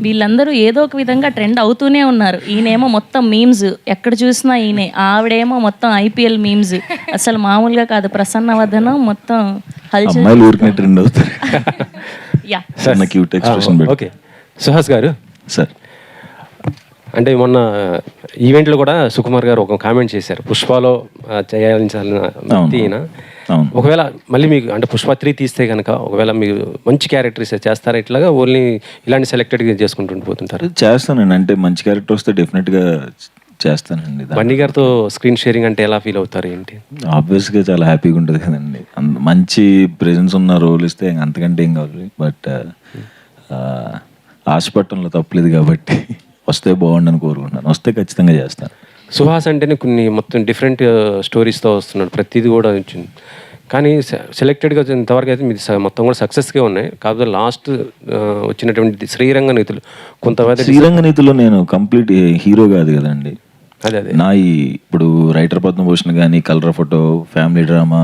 వీళ్ళందరూ ఏదో ఒక విధంగా ట్రెండ్ అవుతూనే ఉన్నారు. ఈయనేమో మొత్తం మీమ్స్ ఎక్కడ చూసినా ఈయనే. ఆవిడేమో మొత్తం ఐపీఎల్ మీమ్స్ అసలు మామూలుగా కాదు. ప్రసన్న వదనం మొత్తం ట్రెండ్ అవుతారు. యా ఓకే సుహాస్ గారు? సార్. అంటే మొన్న ఈవెంట్లో కూడా సుకుమార్ గారు ఒక కామెంట్ చేశారు. పుష్పలో ఆ, చేయాల్సిన వ్యక్తి ఈయన. ఒకవేళ మళ్ళీ మీకు అంటే పుష్ప త్రీ తీస్తే కనుక ఒకవేళ మీరు మంచి క్యారెక్టర్స్ చేస్తారా? ఇట్లాగా ఓన్లీ ఇలాంటి సెలెక్టెడ్ చేసుకుంటూ పోతుంటారు చేస్తానండి. అంటే మంచి క్యారెక్టర్ వస్తే డెఫినెట్గా చేస్తానండి బండి గారితో స్క్రీన్ షేరింగ్ అంటే ఎలా ఫీల్ అవుతారు ఏంటి? ఆబ్వియస్గా చాలా హ్యాపీగా ఉంటుంది కదండి. మంచి ప్రెజెన్స్ ఉన్న రోల్ ఇస్తే అంతకంటే ఏం కావాలి బట్ ఆశపట్టంలో తప్పలేదు కాబట్టి వస్తే బాగుండని కోరుకుంటున్నాను. వస్తే ఖచ్చితంగా చేస్తాను. సుహాస్ అంటేనే కొన్ని మొత్తం డిఫరెంట్ స్టోరీస్తో వస్తున్నాడు. ప్రతిదీ కూడా వచ్చింది. కానీ సెలెక్టెడ్గా ఇంతవరకు అయితే మీది మొత్తం కూడా సక్సెస్గా ఉన్నాయి. కాకపోతే లాస్ట్ వచ్చినటువంటి శ్రీరంగ నీతులు. కొంతమంది శ్రీరంగ నీతిలో నేను కంప్లీట్ హీరో కాదు కదండి. అదే అదే. నా ఈ ఇప్పుడు రైటర్ పద్మభూషణ్ కానీ colour photo family drama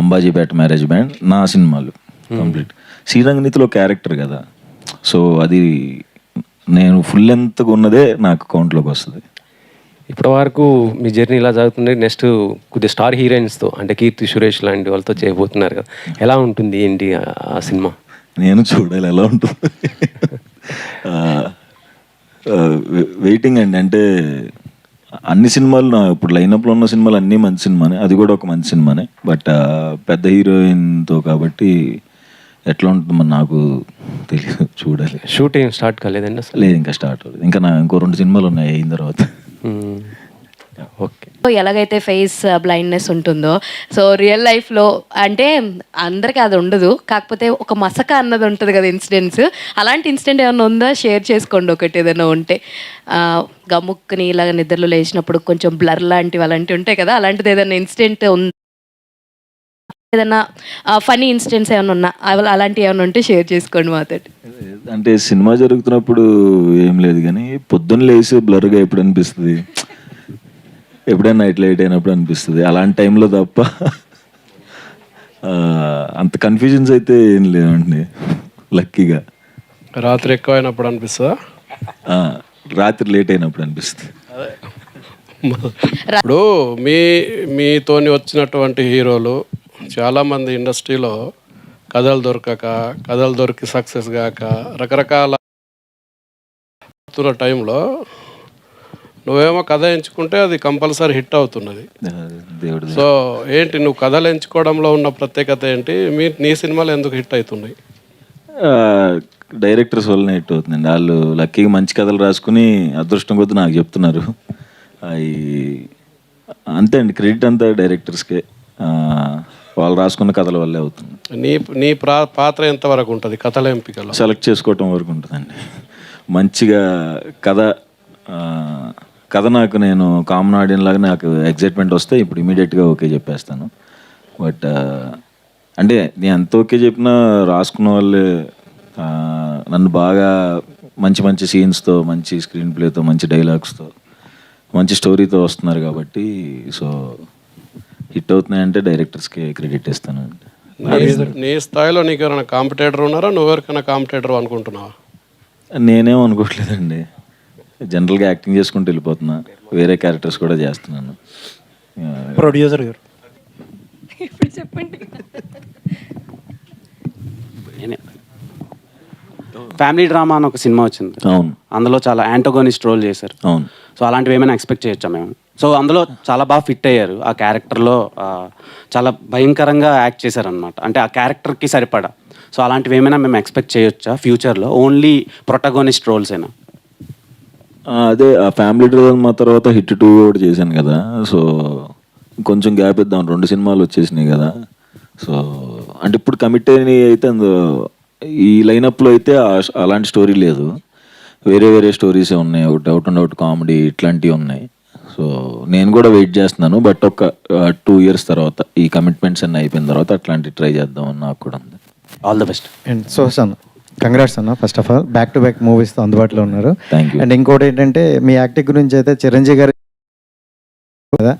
Ambajipeta marriage band నా సినిమాలు కంప్లీట్ శ్రీరంగ నీతిలో క్యారెక్టర్ కదా. సో అది నేను ఫుల్ లెంత్గా ఉన్నదే నాకు కౌంట్లోకి వస్తుంది. ఇప్పటి వరకు మీ జర్నీ ఇలా జరుగుతుంది నెక్స్ట్ కొద్దిగా స్టార్ హీరోయిన్స్తో అంటే కీర్తి సురేష్ లాంటి వాళ్ళతో చేయబోతున్నారు కదా. ఎలా ఉంటుంది ఏంటి ఆ- సినిమా? నేను చూడాలి ఎలా ఉంటుంది? వెయిటింగ్ అండి. అంటే అన్ని సినిమాలు నా ఇప్పుడు లైనప్లో ఉన్న సినిమాలు అన్నీ మంచి సినిమానే. అది కూడా ఒక మంచి సినిమానే. బట్ పెద్ద హీరోయిన్తో కాబట్టి ఎట్లా ఉంటుందో నాకు తెలియదు. చూడాలి. షూటింగ్ స్టార్ట్ కాలేదండి అసలు? లేదు ఇంకా స్టార్ట్ అవుతుంది ఇంకా నా ఇంకో రెండు సినిమాలు ఉన్నాయి అయిన తర్వాత. Hmm. ఎలాగైతే ఫేస్ బ్లైండ్నెస్ ఉంటుందో సో రియల్ లైఫ్లో అంటే అందరికీ అది ఉండదు. కాకపోతే ఒక మసక అన్నది ఉంటుంది కదా ఇన్సిడెంట్స్. అలాంటి ఇన్సిడెంట్ ఏమైనా ఉందా? షేర్ చేసుకోండి ఒకటి ఏదైనా ఉంటే. గముక్కుని ఇలాగ నిద్రలో లేచినప్పుడు కొంచెం బ్లర్ లాంటివి అలాంటివి ఉంటాయి కదా అలాంటిది ఏదైనా ఇన్సిడెంట్ ఉంది? ఏదైనా ఫనీ ఇన్సిడెంట్స్ ఏమైనా ఉన్నా అలాంటివి ఏమైనా ఉంటే షేర్ చేసుకోండి మాతో అంటే సినిమా జరుగుతున్నప్పుడు ఏం లేదు కానీ పొద్దున్న లేసి బ్లర్గా ఎప్పుడు అనిపిస్తుంది? ఎప్పుడైనా నైట్ లేట్ అయినప్పుడు అనిపిస్తుంది. అలాంటి టైంలో తప్ప ఆ, అంత కన్ఫ్యూజన్స్ అయితే ఏం లేవండి. లక్కీగా. రాత్రి ఎక్కువైనప్పుడు అనిపిస్తుందా? ఆ, రాత్రి లేట్ అయినప్పుడు అనిపిస్తుంది. ఇప్పుడు మీ మీతోని వచ్చినటువంటి హీరోలు చాలామంది ఇండస్ట్రీలో కథలు దొరకక కథలు దొరికి సక్సెస్ కాక రకరకాల టైంలో నువ్వేమో కథ ఎంచుకుంటే అది కంపల్సరీ హిట్ అవుతున్నది. సో ఏంటి నువ్వు కథలు ఎంచుకోవడంలో ఉన్న ప్రత్యేకత ఏంటి? మీ నీ సినిమాలు ఎందుకు హిట్ అవుతున్నాయి? డైరెక్టర్స్ వల్లనే హిట్ అవుతుందండి. వాళ్ళు లక్కీగా మంచి కథలు రాసుకుని అదృష్టం కొద్ది నాకు చెప్తున్నారు. అవి అంతే అండి. క్రెడిట్ అంతా డైరెక్టర్స్కే. వాళ్ళు రాసుకున్న కథల వల్లే అవుతుంది. నీ నీ ప్రా పాత్ర ఎంతవరకు ఉంటుంది? కథల ఎంపికలో? సెలెక్ట్ చేసుకోవటం వరకు ఉంటుందండి. మంచిగా కథ ఆ, కథ నాకు నేను కామన్ ఆడియన్ లాగా నాకు ఎగ్జైట్మెంట్ వస్తే ఇప్పుడు ఇమీడియట్గా ఓకే చెప్పేస్తాను. బట్ అంటే నేను ఎంత ఓకే చెప్పినా రాసుకున్న వాళ్ళే ఆ, నన్ను బాగా మంచి మంచి సీన్స్తో మంచి స్క్రీన్ ప్లేతో మంచి డైలాగ్స్తో మంచి స్టోరీతో వస్తున్నారు కాబట్టి సో హిట్ అవుతున్నాయంటే డైరెక్టర్స్కి క్రెడిట్ ఇస్తాను. నీ- స్థాయిలో నీకు ఎవరైనా కాంపిటేటర్ ఉన్నారా? నువ్వెవరికైనా కాంపిటేటర్ అనుకుంటున్నావా? నేనేం అనుకోవట్లేదండి. జనరల్గా యాక్టింగ్ చేసుకుంటూ వెళ్ళిపోతున్నా. వేరే క్యారెక్టర్స్ కూడా చేస్తున్నాను. ప్రొడ్యూసర్ గారు. నేనే. ఫ్యామిలీ డ్రామా అని ఒక సినిమా వచ్చింది. అవును. అందులో చాలా యాంటోగోనిస్ట్ రోల్ చేశారు. అవును. సో అలాంటివి ఏమైనా ఎక్స్పెక్ట్ చేయొచ్చా మేము? సో అందులో చాలా బాగా ఫిట్ అయ్యారు. ఆ క్యారెక్టర్లో చాలా భయంకరంగా యాక్ట్ చేశారనమాట అంటే ఆ క్యారెక్టర్కి సరిపడా. సో అలాంటివి ఏమైనా మేము ఎక్స్పెక్ట్ చేయొచ్చా ఫ్యూచర్లో? ఓన్లీ ప్రొటగోనిస్ట్ రోల్స్ అయినా అదే ఆ ఫ్యామిలీ మా తర్వాత హిట్ టూ కూడా చేశాను కదా. సో కొంచెం గ్యాప్ ఇద్దాం. రెండు సినిమాలు వచ్చేసినాయి కదా. సో అంటే ఇప్పుడు కమిట్ అయిన అయితే అందులో ఈ లైనప్లో అయితే అలాంటి స్టోరీ లేదు. వేరే వేరే స్టోరీసే ఉన్నాయి. ఒకటి అవుట్ అండ్ అవుట్ కామెడీ ఇట్లాంటివి ఉన్నాయి. సో నేను కూడా వెయిట్ చేస్తున్నాను బట్ ఒక టూ ఇయర్స్ తర్వాత ఈ కమిట్మెంట్స్ అన్నీ అయిపోయిన తర్వాత అట్లాంటివి ట్రై చేద్దామని నాకు కూడా ఉంది. All the best and so అన్న కంగ్రాట్స్ అన్న first of all back to back మూవీస్తో అందుబాటులో ఉన్నారు. అండ్ ఇంకోటి ఏంటంటే మీ యాక్టింగ్ గురించి అయితే చిరంజీవి గారు కదా.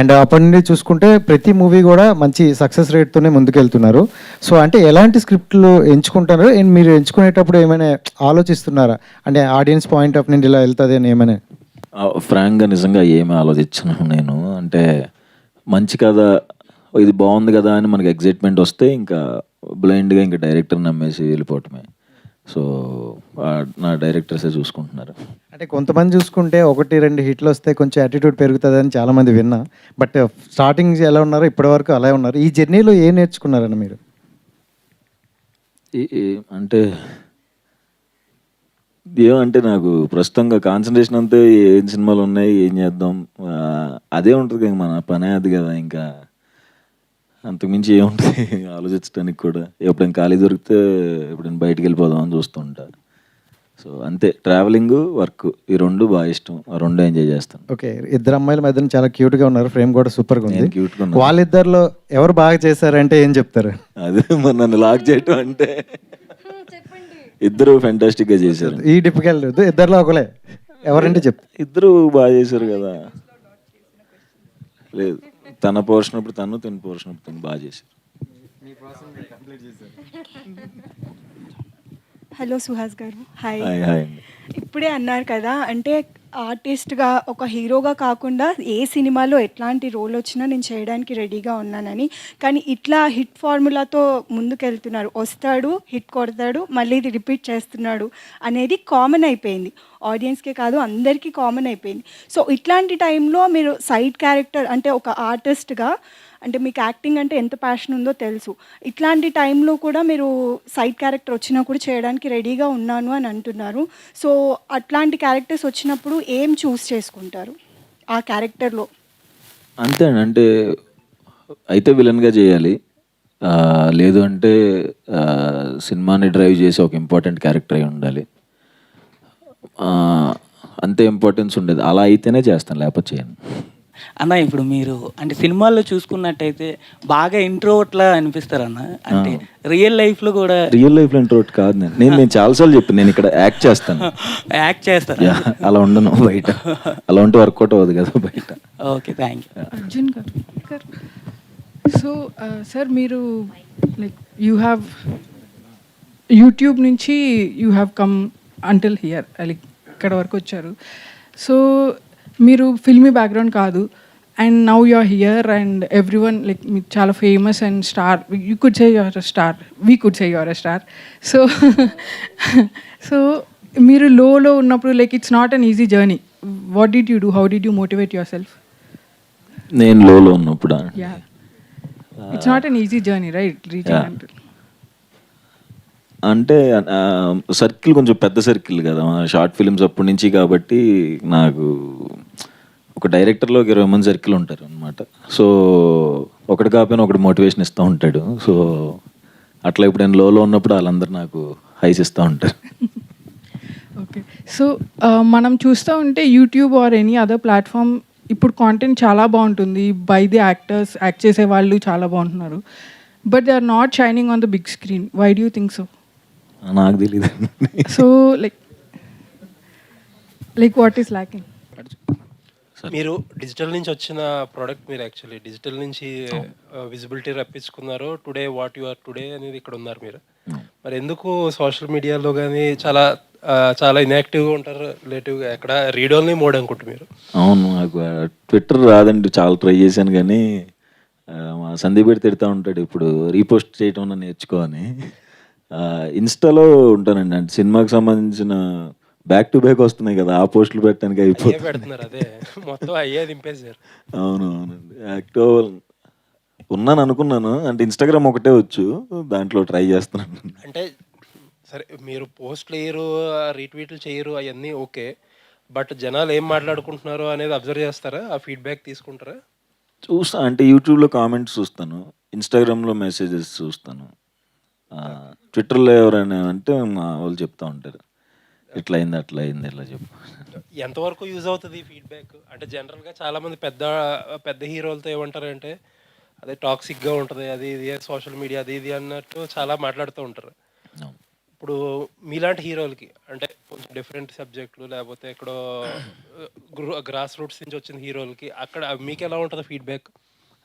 అండ్ అప్పటి నుండి చూసుకుంటే ప్రతి మూవీ కూడా మంచి సక్సెస్ రేట్తోనే ముందుకెళ్తున్నారు. సో అంటే ఎలాంటి స్క్రిప్ట్లు ఎంచుకుంటారు అండ్ మీరు ఎంచుకునేటప్పుడు ఏమైనా ఆలోచిస్తున్నారా? అంటే ఆడియన్స్ పాయింట్ ఆఫ్ నుండి ఇలా వెళ్తుంది అని ఏమైనా? ఫ్రాంక్గా నిజంగా ఏమి ఆలోచించను నేను. అంటే మంచి కథ ఇది బాగుంది కదా అని మనకి ఎగ్జైట్మెంట్ వస్తే ఇంకా బ్లైండ్గా ఇంకా డైరెక్టర్ నమ్మేసి వెళ్ళిపోవటమే. సో నా డైరెక్టర్సే చూసుకుంటున్నారు. అంటే కొంతమంది చూసుకుంటే ఒకటి రెండు హిట్లు వస్తే కొంచెం యాటిట్యూడ్ పెరుగుతుంది అని చాలా మంది విన్నా. బట్ స్టార్టింగ్ ఎలా ఉన్నారో ఇప్పటి వరకు అలా ఉన్నారు. ఈ జర్నీలో ఏం నేర్చుకున్నారన్న మీరు? అంటే ఏమంటే నాకు ప్రస్తుతంగా కాన్సన్ట్రేషన్ అంతే ఏం సినిమాలు ఉన్నాయి ఏం చేద్దాం అదే ఉంటుంది కదా మన పనే అది కదా ఇంకా. అంతకుమించి ఏముంటుంది ఆలోచించడానికి కూడా. ఎప్పుడైనా ఖాళీ దొరికితే ఎప్పుడైనా బయటికి వెళ్ళిపోదాం అని చూస్తూ ఉంటా. సో అంతే. ట్రావెలింగ్ వర్క్ ఈ రెండు బాగా ఇష్టం. ఆ రెండు ఎంజాయ్ చేస్తాను. ఓకే. ఇద్దరు అమ్మాయిల మధ్యన చాలా క్యూట్గా ఉన్నారు. ఫ్రేమ్ కూడా సూపర్గా ఉంది cute గా. వాళ్ళిద్దరిలో ఎవరు బాగా చేశారంటే ఏం చెప్తారు? అదే మరి నన్ను లాక్ చేయటం అంటే. ఇద్దరు fantastic గా చేశారు. ఈ డిఫికల్ట్ ఇద్దరిలో ఒకలే ఎవరంటే చెప్ ఇద్దరు బాగా చేశారు కదా. లేదు తన పోర్షన్ అప్పుడు తను తన పోర్షన్ అప్పుడు తను బాగా చేశారు. హలో సుహాస్ గారు. హాయ్ హాయ్ హాయ్ ఇప్పుడే అన్నారు కదా అంటే ఆర్టిస్ట్గా ఒక హీరోగా కాకుండా ఏ సినిమాలో ఎట్లాంటి రోల్ వచ్చినా నేను చేయడానికి రెడీగా ఉన్నానని. కానీ ఇట్లా హిట్ ఫార్ములాతో ముందుకెళ్తున్నారు. వస్తాడు హిట్ కొడతాడు మళ్ళీ ఇది రిపీట్ చేస్తున్నాడు అనేది కామన్ అయిపోయింది. ఆడియన్స్కే కాదు అందరికీ కామన్ అయిపోయింది. సో ఇట్లాంటి టైంలో మీరు సైడ్ క్యారెక్టర్ అంటే ఒక ఆర్టిస్ట్గా అంటే మీకు యాక్టింగ్ అంటే ఎంత ప్యాషన్ ఉందో తెలుసు. ఇట్లాంటి టైంలో కూడా మీరు సైడ్ క్యారెక్టర్ వచ్చినా కూడా చేయడానికి రెడీగా ఉన్నాను అని అంటున్నారు. సో అట్లాంటి క్యారెక్టర్స్ వచ్చినప్పుడు ఏం చూస్ చేసుకుంటారు? ఆ క్యారెక్టర్లో అంతే అంటే అయితే విలన్గా చేయాలి. లేదు అంటే సినిమాని డ్రైవ్ చేసే ఒక ఇంపార్టెంట్ క్యారెక్టర్ అయి ఉండాలి. అంతే ఇంపార్టెన్స్ ఉండేది. అలా అయితేనే చేస్తాను లేకపోతే చేయను. అన్న ఇప్పుడు మీరు అంటే సినిమాల్లో చూసుకున్నట్టయితే బాగా ఇంట్రోట్లా అనిపిస్తారు అన్న. అంటే రియల్ లైఫ్లో కూడా రియల్ లైఫ్లో ఇంట్రోట్ కాదు నేను. నేను నేను చాలాసార్లు చెప్పాను నేను ఇక్కడ యాక్ట్ చేస్తాను. యాక్ట్ చేస్తారు? యా, అలా ఉండను బయట. అలా ఉంటే వర్కౌట్ అవ్వదు కదా బయట. Okay thank you. అర్జున్ గారు సో సార్ మీరు లైక్ యూ హ్యావ్ యూట్యూబ్ నుంచి you have come until here like ఇక్కడ వరకు వచ్చారు. సో మీరు ఫిల్మీ బ్యాక్గ్రౌండ్ కాదు. And now you are here and every one like మీకు చాలా famous and star you could say your star we could say your star so so మీరు లోలో ఉన్నప్పుడు like it's not an easy journey what did you do how did you motivate your self నేను లోలో ఉన్నప్పుడు. An easy journey, right? Reaching Yeah. until. అంటే circle కొంచెం పెద్ద circle కదా. షార్ట్ ఫిల్మ్స్ అప్పటి నుంచి కాబట్టి నాకు ఒక డైరెక్టర్లో ఒక ఇరవై మంది సర్కిల్ ఉంటారు అనమాట సో ఒకటి కాకపోయినా ఒకటి మోటివేషన్ ఇస్తూ ఉంటాడు. సో అట్లా ఇప్పుడు నేను లోలో ఉన్నప్పుడు వాళ్ళందరూ నాకు హైస్ ఇస్తూ ఉంటారు. ఓకే. సో మనం చూస్తూ ఉంటే YouTube or any other platform ఇప్పుడు కాంటెంట్ చాలా బాగుంటుంది. బై ది యాక్టర్స్ యాక్ట్ చేసే వాళ్ళు చాలా బాగుంటున్నారు. But they are not shining on the big screen. Why do think so? నాకు తెలియదు so like like what is lacking? మీరు డిజిటల్ నుంచి వచ్చిన ప్రోడక్ట్ మీరు యాక్చువల్లీ డిజిటల్ నుంచి visibility రప్పించుకున్నారు today what you are today అనేది ఇక్కడ ఉన్నారు మీరు. మరి ఎందుకు సోషల్ మీడియాలో కానీ చాలా చాలా ఇన్యాక్టివ్గా ఉంటారు రిలేటివ్గా ఎక్కడ రీడ్ ఓన్లీ మోడ్ అనుకుంటు మీరు. అవును నాకు ట్విట్టర్ రాదండి చాలా ట్రై చేశాను కానీ మా సందీప్ పెట్టి తిడతా ఉంటాడు ఇప్పుడు రీపోస్ట్ చేయటం అన్నా నేర్చుకో అని. ఆ, ఇన్స్టాలో ఉంటానండి. అంటే సినిమాకి సంబంధించిన బ్యాక్ టు బ్యాక్ వస్తున్నాయి కదా ఆ పోస్టులు పెట్టడానికి అయిపోతుంది పెడుతున్నారు అదే. మొత్తం అయ్యే దింపేశారు. అవును అవునండి యాక్టివ్ ఉన్నాను అనుకున్నాను అంటే ఇన్స్టాగ్రామ్ ఒకటే వచ్చు దాంట్లో ట్రై చేస్తున్నాను. అంటే సరే మీరు పోస్ట్లు వేయరు రీట్వీట్లు చేయరు అవన్నీ ఓకే. బట్ జనాలు ఏం మాట్లాడుకుంటున్నారు అనేది అబ్జర్వ్ చేస్తారా? ఆ ఫీడ్బ్యాక్ తీసుకుంటారా? చూస్తా అంటే యూట్యూబ్లో కామెంట్స్ చూస్తాను ఇన్స్టాగ్రామ్లో మెసేజెస్ చూస్తాను. ట్విట్టర్లో ఎవరైనా అంటే మా వాళ్ళు చెప్తా ఉంటారు. ఇట్లా అయింది అట్లా అయింది ఇట్లా చెప్పు. ఎంతవరకు యూజ్ అవుతుంది ఈ ఫీడ్బ్యాక్? అంటే జనరల్గా చాలా మంది పెద్ద పెద్ద హీరోలతో ఏమంటారంటే అదే టాక్సిక్గా ఉంటుంది అది ఇది సోషల్ మీడియా అది ఇది అన్నట్టు చాలా మాట్లాడుతూ ఉంటారు. ఇప్పుడు మీలాంటి హీరోలకి అంటే కొంచెం డిఫరెంట్ సబ్జెక్టులు లేకపోతే ఎక్కడో గ్రాస్ రూట్స్ నుంచి వచ్చిన హీరోలకి అక్కడ మీకు ఎలా ఉంటుంది ఫీడ్బ్యాక్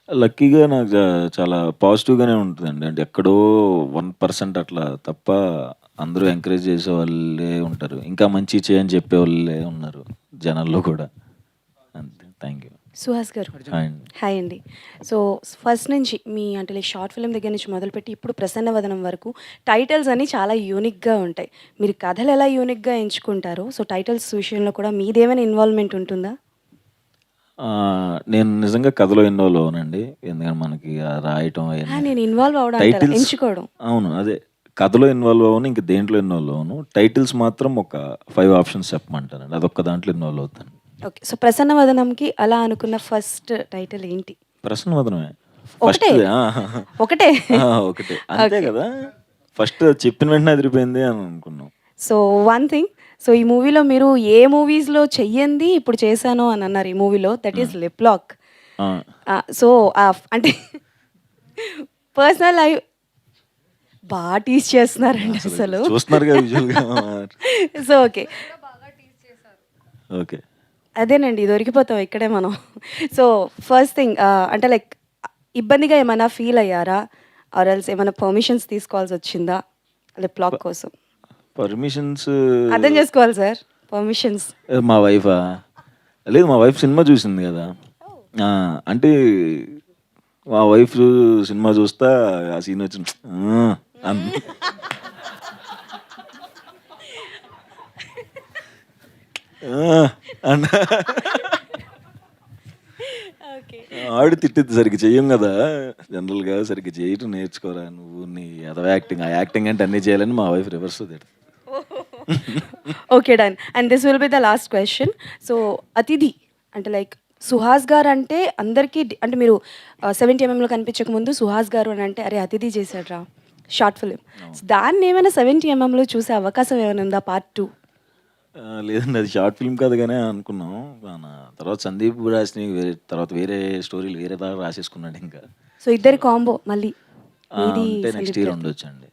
లక్కీగా నాకు చాలా పాజిటివ్గానే ఉంటుందండి. అంటే ఎక్కడో వన్ పర్సెంట్ అట్లా తప్ప అందరూ ఎంకరేజ్ చేసే వాళ్ళే ఉంటారు. ఇంకా మంచి చేయని చెప్పే వాళ్ళే ఉన్నారు జనాల్లో కూడా. అంతే. థ్యాంక్ యూ సుహాస్ గారు. హాయ్ అండి. సో ఫస్ట్ నుంచి మీ అంటే లైక్ షార్ట్ ఫిల్మ్ దగ్గర నుంచి మొదలుపెట్టి ఇప్పుడు ప్రసన్న వదనం వరకు టైటిల్స్ అన్ని చాలా యూనిక్గా ఉంటాయి. మీరు కథలు ఎలా యూనిక్గా ఎంచుకుంటారో సో టైటిల్స్ విషయంలో కూడా మీదేమైనా ఇన్వాల్వ్మెంట్ ఉంటుందా? ఆ, నేను నిజంగా కథలో ఇన్వాల్వ్ అవునండి ఎందుకంటే మనకి రాయటం నేను ఇన్వాల్వ్ అవడం ఎంచుకోవడం. అవును అదే. కథలో ఇన్వాల్వ్ అవ్వను ఇంక దేంట్లో ఇన్వాల్వ్ అవ్వను. టైటిల్స్ మాత్రం ఒక ఫైవ్ ఆప్షన్స్ చెప్పమంటానండి. అదొక్క దాంట్లో ఇన్వాల్వ్ అవుతాను. ఓకే సో ప్రసన్న వదనంకి అలా అనుకున్న ఫస్ట్ టైటిల్ ఏంటి? ప్రశ్న వదనమే ఫస్ట్ ఒకటే? ఒకటే? ఒకటే. అంతే కదా? ఫస్ట్ చెప్పిన వెంటనే అదిరిపోయింది అని అనుకున్నాం. సో వన్ థింగ్ సో ఈ మూవీలో మీరు ఏ మూవీస్లో చెయ్యంది ఇప్పుడు చేశాను అని అన్నారు ఈ మూవీలో. దట్ ఈస్ లిప్ లాక్ ఆ, సో అంటే పర్సనల్ లైఫ్ బాగా టీస్ చేస్తున్నారండి అసలు సో ఓకే ఓకే అదేనండి దొరికిపోతాం ఇక్కడే మనం. సో ఫస్ట్ థింగ్ అంటే లైక్ ఇబ్బందిగా ఏమైనా ఫీల్ అయ్యారా? ఆర్ ఎల్స్ ఏమైనా పర్మిషన్స్ తీసుకోవాల్సి వచ్చిందా? లిప్ లాక్ కోసం. పర్మిషన్స్ అర్థం చేసుకోవాలి సార్ పర్మిషన్స్ మా వైఫా లేదు మా వైఫ్ సినిమా చూసింది కదా. ఆ, అంటే మా వైఫ్ సినిమా చూస్తా ఆ సీన్ వచ్చి "ఆ" అంది. ఆ, అన్న ఆవిడ తిట్టిద్ది సరిగ్గా చెయ్యం కదా. జనరల్గా సరిగ్గా చేయటం నేర్చుకోరా నువ్వు. నీ అదవ యాక్టింగ్ ఆ యాక్టింగ్ అంటే అన్నీ చేయాలని మా వైఫ్ రివర్స్ తిడుతుంది. Okay done and this will be the last question so అతిథి అంటే లైక్ సుహాస్ గారు అంటే అందరికీ అంటే మీరు సెవెంటీ ఎంఎంలో కనిపించక ముందు సుహాస్ గారు అని అంటే అరే అతిథి చేశాడ్రా. Short film. దాన్ని ఏమైనా సెవెంటీ ఎంఎంలో చూసే అవకాశం ఏమైనా ఉందా? పార్ట్ టూ లేదండి అది షార్ట్ ఫిల్మ్ కాదు కానీ అనుకున్నాం. తర్వాత సందీప్ రాసిన వేరే తర్వాత వేరే స్టోరీలు వేరే దాకా రాసేసుకున్నాడు ఇంకా. సో ఇద్దరి కాంబో మళ్ళీ నెక్స్ట్ ఇయర్ ఉండొచ్చండి.